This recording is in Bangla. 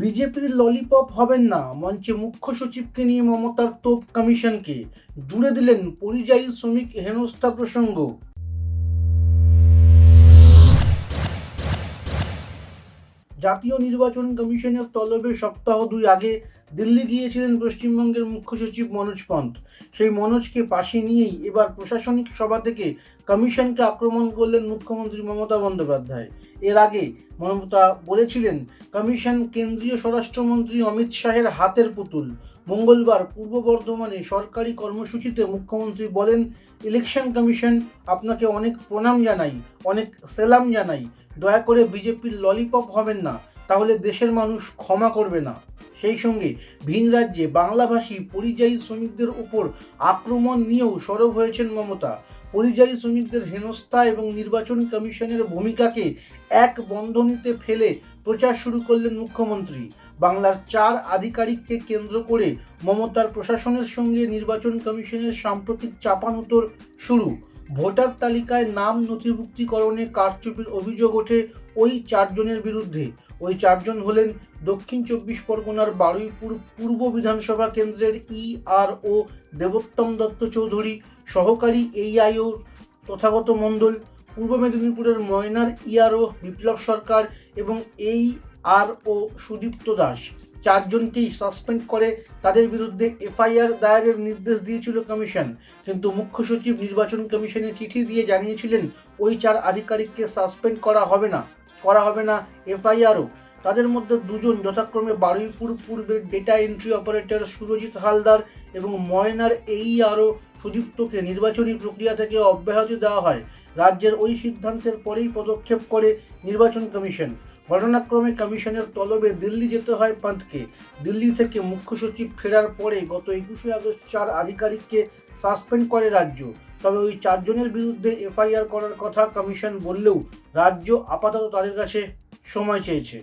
বিজেপির ললিপপ হবেন না, মঞ্চে মুখ্য সচিবকে নিয়ে মমতার তোপ কমিশনকে। জুড়ে দিলেন পরিযায়ী শ্রমিক হেনস্থা প্রসঙ্গ। জাতীয় নির্বাচন কমিশনের তলবে সপ্তাহ দুই আগে দিল্লি গিয়েছিলেন পশ্চিমবঙ্গের মুখ্য সচিব মনোজ পন্থ। সেই মনোজকে পাশে নিয়েই এবার প্রশাসনিক সভা থেকে কমিশনকে আক্রমণ করলেন মুখ্যমন্ত্রী মমতা বন্দ্যোপাধ্যায়। এর আগে মমতা বলেছিলেন, কমিশন কেন্দ্রীয় স্বরাষ্ট্রমন্ত্রী অমিত শাহের হাতের পুতুল। মঙ্গলবার পূর্ব বর্ধমানে সরকারি কর্মসূচিতে মুখ্যমন্ত্রী বলেন, ইলেকশন কমিশন আপনাকে অনেক প্রণাম জানাই, অনেক সেলাম জানাই। দয়া করে বিজেপির ললিপপ হবেন না, তাহলে দেশের মানুষ ক্ষমা করবে না। সেই সঙ্গে ভিন রাজ্যে বাংলাভাষী পরিযায়ী শ্রমিকদের উপর আক্রমণ নিয়েও সরব হয়েছেন মমতা। পরিযায়ী শ্রমিকদের হেনস্থা এবং নির্বাচন কমিশনের ভূমিকাকে এক বন্ধনীতে ফেলে প্রচার শুরু করলেন মুখ্যমন্ত্রী। বাংলার চার আধিকারিককে কেন্দ্র করে মমতার প্রশাসনের সঙ্গে নির্বাচন কমিশনের সাম্প্রতিক চাপানুতোর শুরু। ভোটার তালিকায় নাম নথিভুক্তিকরণে কারচুপির অভিযোগ ওঠে ওই চারজনের বিরুদ্ধে। ওই চারজন হলেন দক্ষিণ চব্বিশ পরগনার বারুইপুর পূর্ব বিধানসভা কেন্দ্রের ইআরও দেবোত্তম দত্ত চৌধুরী, সহকারী এইআইও তথাগত মণ্ডল, পূর্ব মেদিনীপুরের ময়নার ইআরও বিপ্লব সরকার এবং এই আর ও সুদীপ্ত দাস। চারজনকেই সাসপেন্ড করে তাদের বিরুদ্ধে এফআইআর দায়েরের নির্দেশ দিয়েছিল কমিশন কিন্তু মুখ্য সচিব নির্বাচন কমিশনে চিঠি দিয়ে জানিয়েছিলেন, ওই চার আধিকারিককে সাসপেন্ড করা হবে না, করা হবে না এফআইআরও। তাদের মধ্যে দুজন যথাক্রমে বারুইপুর পূর্বের data entry operator Surajit Haldar এবং ময়নার এই আরও সুদীপ্তকে নির্বাচনী প্রক্রিয়া থেকে অব্যাহতি দেওয়া হয়। রাজ্যের ওই সিদ্ধান্তের পরেই পদক্ষেপ করে নির্বাচন কমিশন ঘটনাক্রমে কমিশনের তলবে দিল্লি যেতে হয় পান্তকে দিল্লি থেকে মুখ্য সচিব ফেরার পরে গত একুশে আগস্ট চার আধিকারিককে সাসপেন্ড করে রাজ্য। তবে ওই চারজনের বিরুদ্ধে এফআইআর করার কথা কমিশন বললেও রাজ্য আপাতত তাদের কাছে সময় চেয়েছে।